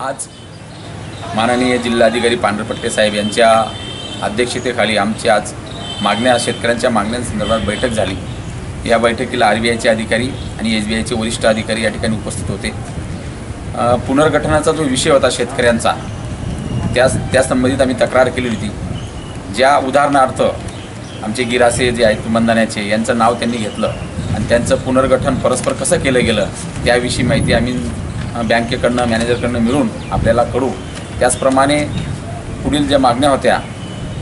आज माननीय जिल्हाधिकारी पांढरपट्टे साहेब यांच्या अध्यक्षतेखाली आमची आज मागण्या शेतकऱ्यांच्या मागण्यांसंदर्भात बैठक झाली. या बैठकीला आर बी आयचे अधिकारी आणि एस बी आयचे वरिष्ठ अधिकारी या ठिकाणी उपस्थित होते. पुनर्गठनाचा जो विषय होता शेतकऱ्यांचा त्या त्या संबंधित आम्ही तक्रार केली होती. ज्या उदाहरणार्थ आमचे गिरासे जे आहेत मंदाण्याचे यांचं नाव त्यांनी घेतलं आणि त्यांचं पुनर्गठन परस्पर कसं केलं गेलं त्याविषयी माहिती आम्ही बँकेकडनं मॅनेजरकडनं मिळून आपल्याला कळू त्याचप्रमाणे पुढील ज्या मागण्या होत्या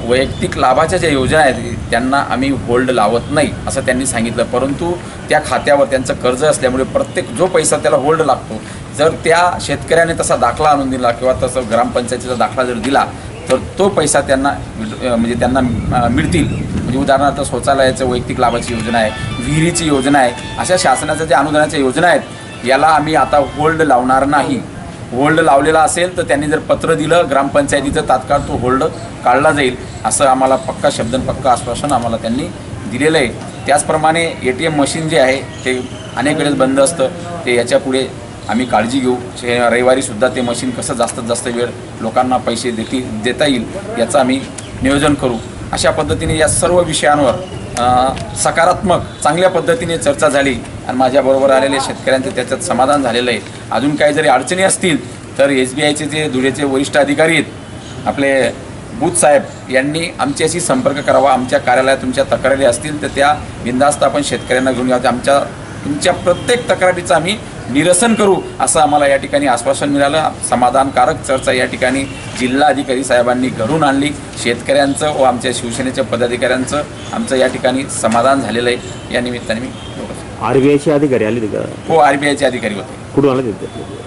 वैयक्तिक लाभाच्या ज्या योजना आहेत त्यांना आम्ही होल्ड लावत नाही असं त्यांनी सांगितलं. परंतु त्या खात्यावर त्यांचं कर्ज असल्यामुळे प्रत्येक जो पैसा त्याला होल्ड लागतो जर त्या शेतकऱ्याने तसा दाखला आणून दिला किंवा तसं ग्रामपंचायतीचा दाखला जर दिला तर तो पैसा त्यांना म्हणजे त्यांना मिळतील. म्हणजे उदाहरणार्थ शौचालयाचं वैयक्तिक लाभाची योजना आहे विहिरीची योजना आहे अशा शासनाच्या ज्या अनुदानाच्या योजना आहेत याला आम्ही आता होल्ड लावणार नाही. होल्ड लावलेला असेल तर त्यांनी जर पत्र दिलं ग्रामपंचायतीचं तात्काळ तो होल्ड काढला जाईल असं आम्हाला पक्का शब्दन पक्का आश्वासन आम्हाला त्यांनी दिलेलं आहे. त्याचप्रमाणे ए टी एम मशीन जे आहे ते अनेक वेळेस बंद असतं. ते याच्यापुढे आम्ही काळजी घेऊ. रविवारीसुद्धा ते मशीन कसं जास्तीत जास्त वेळ लोकांना पैसे देतील देता येईल याचं आम्ही नियोजन करू. अशा पद्धतीने या सर्व विषयांवर सकारात्मक चांगल्या पद्धतीने चर्चा झाली आणि माझ्याबरोबर आलेले शेतकऱ्यांचं त्याच्यात समाधान झालेलं आहे. अजून काही जरी अडचणी असतील तर एस बी आयचे जे धुळेचे वरिष्ठ अधिकारी आहेत आपले बूथ साहेब यांनी आमच्याशी संपर्क करावा. आमच्या कार्यालयात तुमच्या तक्रारी असतील तर त्या बिंदास्त आपण शेतकऱ्यांना घेऊन यावं आमच्या तुमच्या प्रत्येक तक्रारीचं आम्ही निरसन करू असं आम्हाला या ठिकाणी आश्वासन मिळालं. समाधानकारक चर्चा या ठिकाणी जिल्हाधिकारी साहेबांनी घडून आणली. शेतकऱ्यांचं व आमच्या शिवसेनेच्या पदाधिकाऱ्यांचं आमचं या ठिकाणी समाधान झालेलं आहे. या निमित्ताने मी एवढंच. आर बी आयचे अधिकारी आले का? हो आर बी आयचे अधिकारी होते. कुठून आले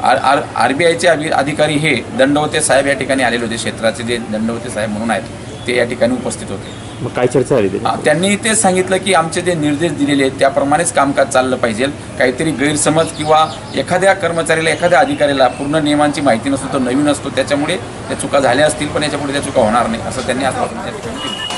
आर आर आर बी आयचे अधिकारी हे दंडवते साहेब या ठिकाणी आलेले होते. क्षेत्राचे जे दंडवते साहेब म्हणून आहेत. ते या ठिकाणी उपस्थित होते. मग काय चर्चा झाली हा, त्यांनी तेच सांगितलं की आमचे जे निर्देश दिलेले आहेत त्याप्रमाणेच कामकाज चाललं पाहिजे. काहीतरी गैरसमज किंवा एखाद्या कर्मचाऱ्याला एखाद्या अधिकाऱ्याला पूर्ण नियमांची माहिती नसतो तो नवीन असतो त्याच्यामुळे त्या चुका झाल्या असतील पण याच्यापुढे त्या चुका होणार नाही असं त्यांनी आज त्या ठिकाणी केलं.